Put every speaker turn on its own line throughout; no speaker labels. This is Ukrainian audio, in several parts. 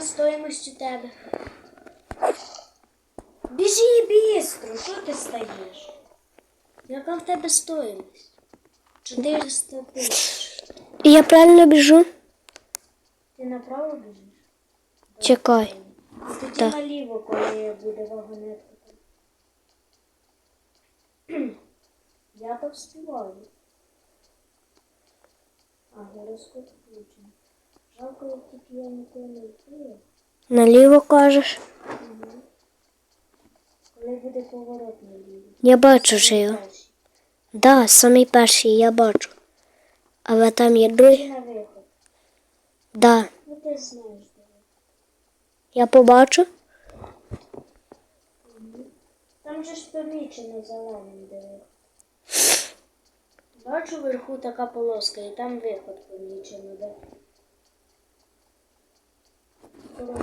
Стоїмость у тебе? Біжи бістро, що ти стаєш? Яка в тебе стоїмость? 400 тисяч.
Я правильно біжу?
Ти направо біжиш?
Чекай.
Тоді
Так.
наліво, коли буде вагонетка. Я то. А, включений. Я не впливаю.
Наліво кажеш.
Коли буде поворот наліво.
Я бачу його. Да, самий перший я бачу. Але там є другий. Да. Я побачу.
Там же ж помічено зеленим де. Бачу вверху така полоска, і там виход помічено, де. Коротше,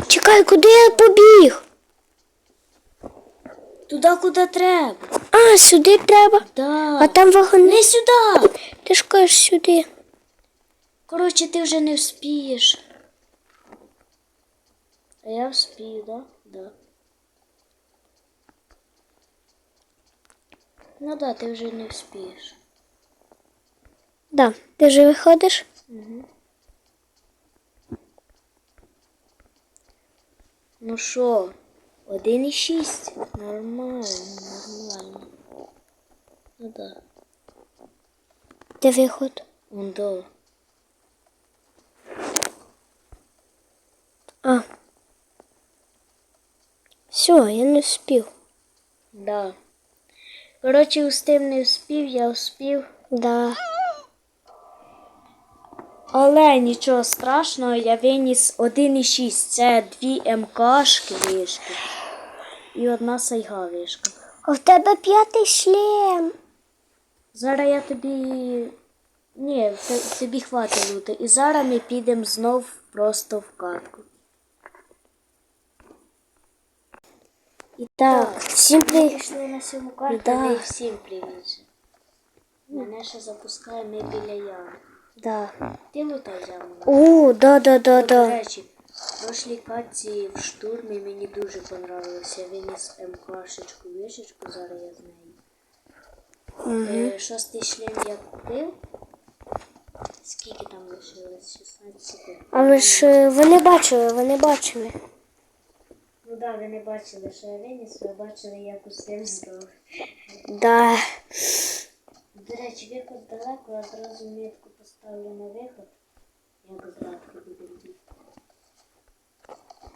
Чекай, куди я побіг?
Туди, куди треба.
А, сюди треба.
Да.
А там вагон.
Не сюди.
Ти ж кажеш сюди.
Коротше, ти вже не вспієш. А я вспію, да? Да. Ну да, ти вже не вспієш.
Да. Ти вже виходиш?
Угу. Ну що, 1,6? Нормально, нормально. Ну да.
Де виход?
Он да.
А. Все, я не вспів.
Да. З тим не вспів, я вспів.
Да.
Але нічого страшного, я виніс 1,6. Це дві МКшки вишки. І одна сайга вишка.
А в тебе п'ятий шлем.
Зараз я тобі. Ні, тобі хватить лути. І зараз ми підемо знов просто в катку.
І так, всім привіт.
на сьому карту,
Да.
і всім привіт. Мене ще запускає ми біля ями.
Да.
Ти лутай яму.
О, да, да, да,
До
да.
речі, в прошлій катці в штурмі мені дуже понравилося. Я виніс МКшечку, вишечку, зараз я з нею. Е, Шостий шлем я купив. Скільки там лишилось? 16 секунд.
Але ж е, вони бачили, вони бачили.
Ну так, да, ви не бачили, що я виніс, ви бачили, як усе здох.
Да.
До речі, виход далеко, я одразу метку поставлю на виход, як зрадки буде бігти.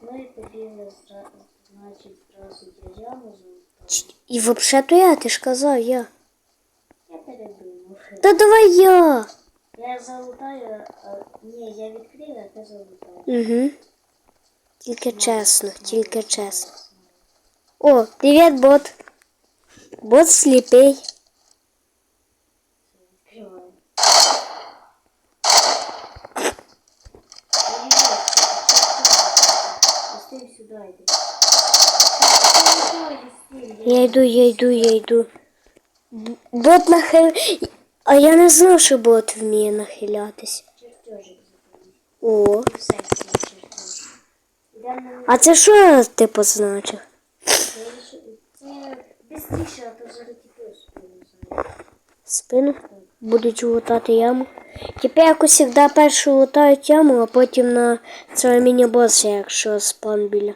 Ну і побігли, зра- значить, зразу я яму золотаю.
І взагалі то я, ти ж казав, я.
Я передумав.
Та давай я.
Я залутаю, а ні, я відкрив, а ти залутаєш.
Угу. Тільки чесно, тільки чесно. О, привіт, бот. Бот сліпий. Я йду, я йду, я йду. Бот нахил... А я не знав, що бот вміє нахилятись. О. А це що ти позначив?
Зараз тільки спину?
Будуть лутати яму. Тепер як завжди першу лутають яму, а потім на цього міні-боса, якщо спан біля.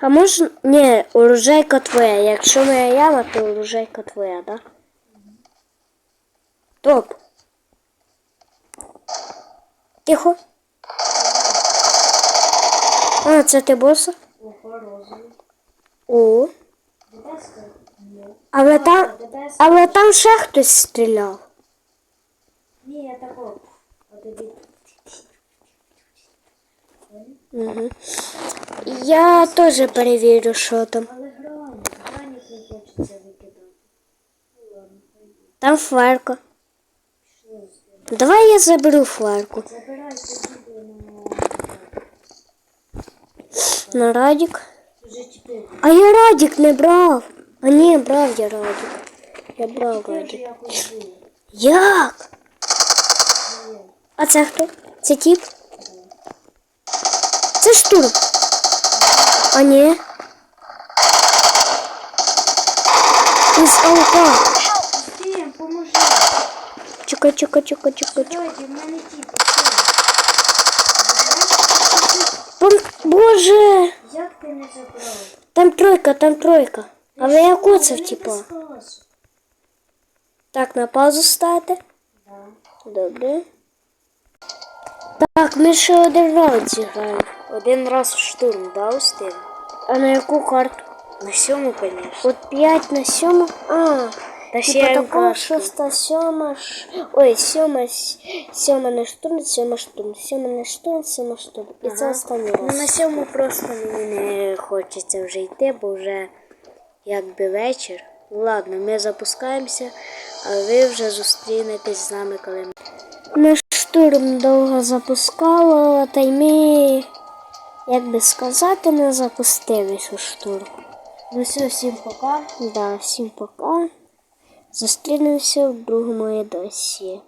А можна. Ні, оружейка твоя. Якщо моя яма, то оружейка твоя, да? Топ. Тихо. А, це ти боса? О. Але там. Але там ще хтось стріляв.
Ні, я тако. А тобі.
Угу. Я теж перевірю, що там.
Але грані, грані не хочеться викидати. Ну ладно, пойду.
Там фларка.
Пішли з тим.
Давай я заберу фларку.
Забирай тоді на...
На радік.
Вже чотири.
А я радік не брав. А ні, брав я радік. Я брав
Теж
радік.
якось було.
Як? А це хто? Це тіп? Це штурм. А ні. Із аука.
Ти, поможи.
Чекай, чекай, чекай, чекай, чекай.
В мене тіп.
Пом- Боже!
Як ти не забрав?
Там тройка, там тройка. А ви як оце, типа? Так, на паузу ставите.
Да.
Добре. Так, ми ще один раунд зіграємо.
Один раз в штурм, да, устиг?
А на яку карту?
На сьому, звісно.
От 5 на 7. А,
Та ще
типа
я
шоста, сьома, ш... ой, сьома, сьома на штурм, сьома штурм, сьома на штурм, сьома штурм. І це останній
Ну, на сьому просто мені не хочеться вже йти, бо вже якби вечір. Ну, Ладно, ми запускаємося, а ви вже зустрінетесь з нами, коли ми.
Штурм довго запускала, та й ми, як би сказати, не запустились у штурм.
Ну все, всім пока.
Да, всім пока. Зустрінемося в другому відосі.